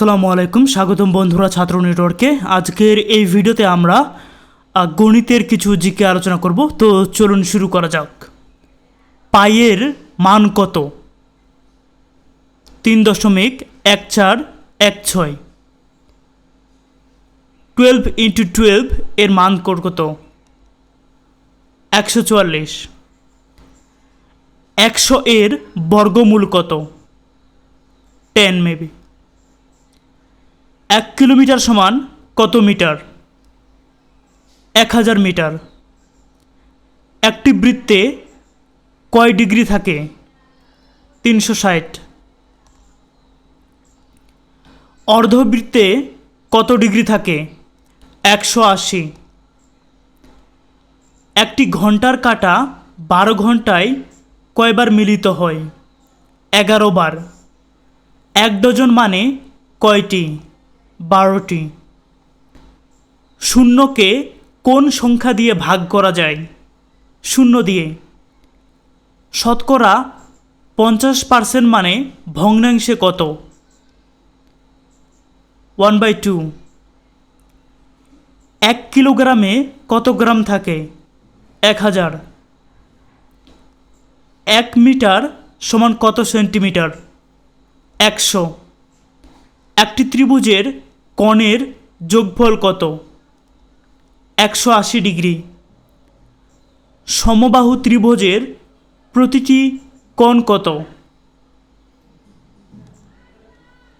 আসসালামু আলাইকুম, স্বাগতম বন্ধুরা ছাত্র নেটওয়ার্কে। আজকের এই ভিডিওতে আমরা গণিতের কিছু জিকে আলোচনা করব। তো চলুন শুরু করা যাক। পায়ের মান কত? তিন দশমিক এক চার এক ছয়। টুয়েলভ ইন্টু টুয়েলভ এর মান কত? একশো চুয়াল্লিশ। একশো এর বর্গমূল কত? Ten maybe. এক কিলোমিটার সমান কত মিটার? এক হাজার মিটার। একটি বৃত্তে কয় ডিগ্রি থাকে? তিনশো ষাট। অর্ধবৃত্তে কত ডিগ্রি থাকে? একশো আশি। একটি ঘণ্টার কাটা বারো ঘন্টায় কয়বার মিলিত হয়? এগারো বার। এক ডজন মানে কয়টি? বারোটি। শূন্যকে কোন সংখ্যা দিয়ে ভাগ করা যায়? শূন্য দিয়ে। শতকরা পঞ্চাশ পার্সেন্ট মানে ভগ্নাংশে কত? One by two. এক কিলোগ্রামে কত গ্রাম থাকে? এক হাজার। এক মিটার সমান কত সেন্টিমিটার? একশো। একটি ত্রিভুজের কোণের যোগফল কত? একশো আশি ডিগ্রি। সমবাহু ত্রিভুজের প্রতিটি কোণ কত?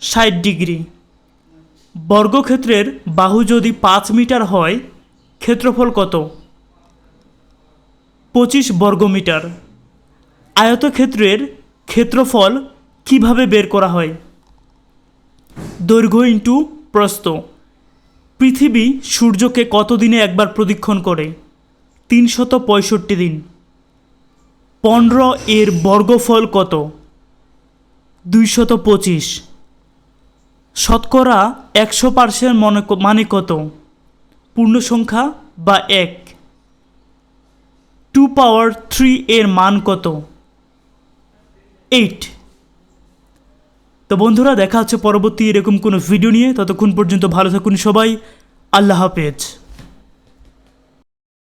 ষাট ডিগ্রি। বর্গক্ষেত্রের বাহু যদি পাঁচ মিটার হয়, ক্ষেত্রফল কত? পঁচিশ বর্গমিটার। আয়তক্ষেত্রের ক্ষেত্রফল কীভাবে বের করা হয়? দৈর্ঘ্য ইন্টু প্রস্থ পৃথিবী সূর্যকে কত দিনে একবার প্রদক্ষিণ করে? তিনশত পঁয়ষট্টি দিন। পনেরো এর বর্গফল কত? দুইশত পঁচিশ। শতকরা একশো পার্সেন্ট মনে মানে কত? পূর্ণ সংখ্যা বা এক। টু পাওয়ার থ্রি এর মান কত? এইট। তো বন্ধুরা, দেখা হচ্ছে পরবর্তী এরকম কোনো ভিডিও নিয়ে। ততক্ষণ পর্যন্ত ভালো থাকুন সবাই। আল্লাহ হাফেজ।